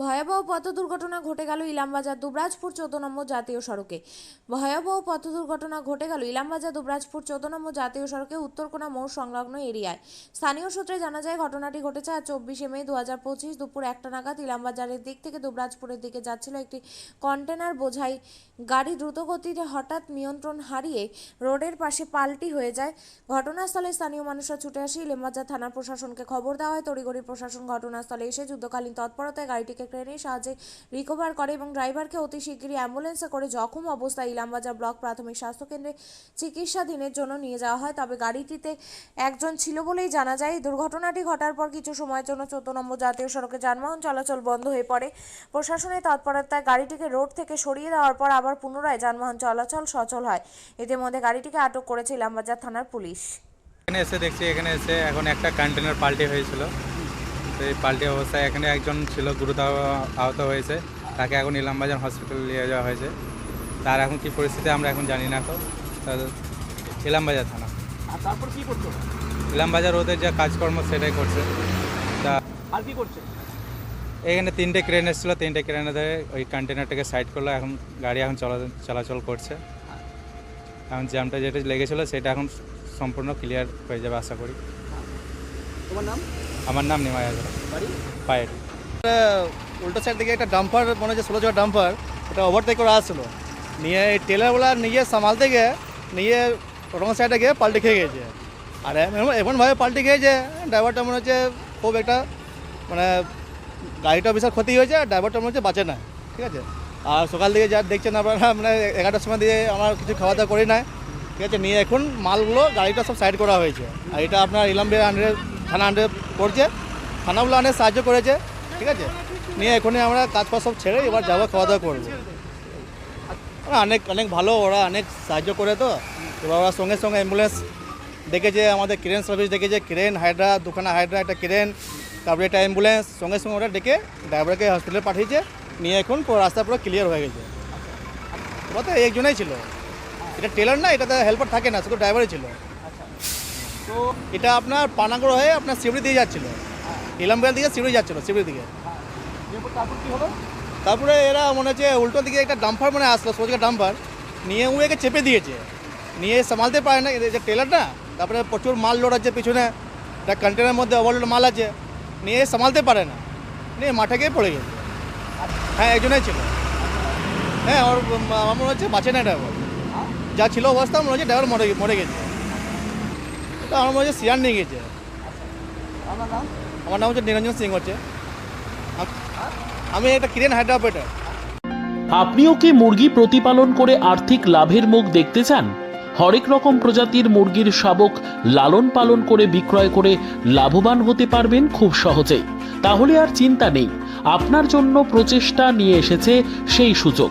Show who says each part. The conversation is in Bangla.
Speaker 1: ভয়াবহ পথ দুর্ঘটনা ঘটে গেল ইলামবাজার দুবরাজপুর চোদ্দ নম্বর জাতীয় সড়কে। ভয়াবহ পথ দুর্ঘটনা ঘটে গেল ইলামবাজার দুবরাজপুর চোদ্দ নম্বর জাতীয় সড়কে উত্তরকোনা মোড় সংলগ্ন এরিয়ায়। স্থানীয় সূত্রে জানা যায়, ঘটনাটি ঘটেছে আজ চব্বিশে মে দু হাজার পঁচিশ দুপুর একটা নাগাদ ইলামবাজারের দিক থেকে দুবরাজপুরের দিকে যাচ্ছিল একটি কন্টেনার বোঝাই গাড়ি দ্রুতগতিতে হঠাৎ নিয়ন্ত্রণ হারিয়ে রোডের পাশে পাল্টি হয়ে যায়। ঘটনাস্থলে স্থানীয় মানুষরা ছুটে আসে। ইলামবাজার থানা প্রশাসনকে খবর দেওয়া হয়। তড়িঘড়ি প্রশাসন ঘটনাস্থলে এসে যুদ্ধকালীন তৎপরতায় গাড়িটিকে ক্রেনের সাহায্যে রিকভার করে এবং ড্রাইভারকে অতি শীঘ্রই অ্যাম্বুলেন্সে করে জখম অবস্থায় ইলামবাজার ব্লক প্রাথমিক স্বাস্থ্যকেন্দ্রে চিকিৎসাধীনের জন্য নিয়ে যাওয়া হয়। তবে গাড়িটিতে একজন ছিল বলেই জানা যায়, দুর্ঘটনাটি ঘটার পর কিছু সময়ের জন্য চোদ্দ নম্বর জাতীয় সড়কে যানবাহন চলাচল বন্ধ হয়ে পড়ে। প্রশাসনের তৎপরতায় গাড়িটিকে রোড থেকে সরিয়ে দেওয়ার পর আবার পুনরায় যানবাহন চলাচল সচল হয়। ইতিমধ্যে গাড়িটিকে আটক করেছে ইলামবাজার থানার পুলিশ।
Speaker 2: এখানে এসে দেখছি, এখানে এসে এখন একটা কন্টেনার পাল্টি হয়েছিল। তো এই পাল্টি অবস্থায় এখানে একজন ছিল গুরুতর আহত হয়েছে। তাকে এখন ইলামবাজার হসপিটালে নিয়ে যাওয়া হয়েছে। তার এখন কি পরিস্থিতি আমরা এখন জানি না তো। ইলামবাজার থানা।
Speaker 3: তারপর কি করছ
Speaker 2: ইলামবাজার ওদের যা কাজকর্ম সেটাই করছে। তা
Speaker 3: আর কি করছে?
Speaker 2: এখানে তিনটে ক্রেন এসেছিল তিনটে ক্রেনে ধরে ওই কন্টেনারটাকে সাইড করল এখন গাড়ি এখন চলা চলাচল করছে। এখন জ্যামটা যেটা লেগেছিলো সেটা এখন সম্পূর্ণ ক্লিয়ার হয়ে যাবে আশা করি।
Speaker 3: তোমার নাম?
Speaker 2: আমার নাম নিমাই হাজরা।
Speaker 3: বাড়ি?
Speaker 2: পায়ের।
Speaker 4: উল্টো সাইড থেকে একটা ডাম্পার মনে হচ্ছে ষোলো জোড়া ডাম্পার ওটা ওভারটেক করে আসছিল। নিয়ে এই টেলারওয়ালা নিয়ে সামালতে গিয়ে নিয়ে রং সাইডে গিয়ে পাল্টে খেয়ে গেছে। আর এমন- এমনভাবে পাল্টে খেয়েছে ড্রাইভারটা মনে হচ্ছে খুব একটা মানে গাড়িটা বিশাল ক্ষতি হয়েছে আর ড্রাইভারটা মনে হচ্ছে বাঁচে না ঠিক আছে? আর সকাল দিকে যা দেখছেন আপনারা মানে এগারোটার সময় দিয়ে আমার কিছু খাওয়া দাওয়া করি নাই ঠিক আছে? নিয়ে এখন মালগুলো গাড়িটা সব সাইড করা হয়েছে। আর এটা আপনার ইলামবিয়া আন্ডারে থানা আন্ডারে পড়ছে, থানাগুলো অনেক সাহায্য করেছে, ঠিক আছে? নিয়ে এখনই আমরা কাজ ফাজ সব ছেড়ে এবার যাব খাওয়া দাওয়া করব অনেক অনেক ভালো, ওরা অনেক সাহায্য করে তো। এবার ওরা সঙ্গে সঙ্গে অ্যাম্বুলেন্স দেখেছে আমাদের ক্রেন সার্ভিস দেখেছে ক্রেন হাইড্রা দুখানা হাইড্রা একটা ক্রেন তারপরে একটা অ্যাম্বুলেন্স সঙ্গে সঙ্গে ওরা ডেকে ড্রাইভারকে হসপিটালে পাঠিয়েছে, নিয়ে এখন রাস্তা পুরো ক্লিয়ার হয়ে গেছে। ওরা তো একজনেই ছিল। এটা টেলার না এটাতে হেল্পার থাকে না, শুধু ড্রাইভারই ছিল।
Speaker 3: তো
Speaker 4: এটা আপনার পানাগড় হয়ে আপনার শিবড়ি দিয়ে যাচ্ছিল। ইলামবেল দিকে শিবড়ি যাচ্ছিল শিবড়ি দিকে।
Speaker 3: তারপর কি হলো?
Speaker 4: তারপরে এরা মনে হচ্ছে উল্টো দিকে একটা ডাম্পার মানে আসলো সোজা ডাম্পার নিয়ে ও একে চেপে দিয়েছে। নিয়ে সামালতে পারে না এদের যে টেলার না তারপরে প্রচুর মাল লোড আছে পিছনে। একটা কন্টেনারের মধ্যে ওভারলোড মাল আছে। নিয়ে সামালতে পারে না। নিয়ে মাঠে গিয়ে পড়ে গেছে। হ্যাঁ একজনেই ছিল। হ্যাঁ ওর আমার মনে হচ্ছে বাঁচে না ড্রাইভার যা ছিল অবস্থা মনে হচ্ছে ড্রাইভার মরে মরে গেছে। তো আমার মনে হচ্ছে নিয়ে গেছে
Speaker 3: আমার নাম?
Speaker 4: আমার নাম হচ্ছে নিরঞ্জন সিং হচ্ছে। আমি একটা কিরেন অপারেটার
Speaker 5: আপনিও কি মুরগি প্রতিপালন করে আর্থিক লাভের মুখ দেখতে চান? হরেক রকম প্রজাতির মুরগির শাবক লালন পালন করে বিক্রয় করে লাভবান হতে পারবেন খুব সহজেই। তাহলে আর চিন্তা নেই আপনার জন্য প্রচেষ্টা নিয়ে এসেছে সেই সুযোগ।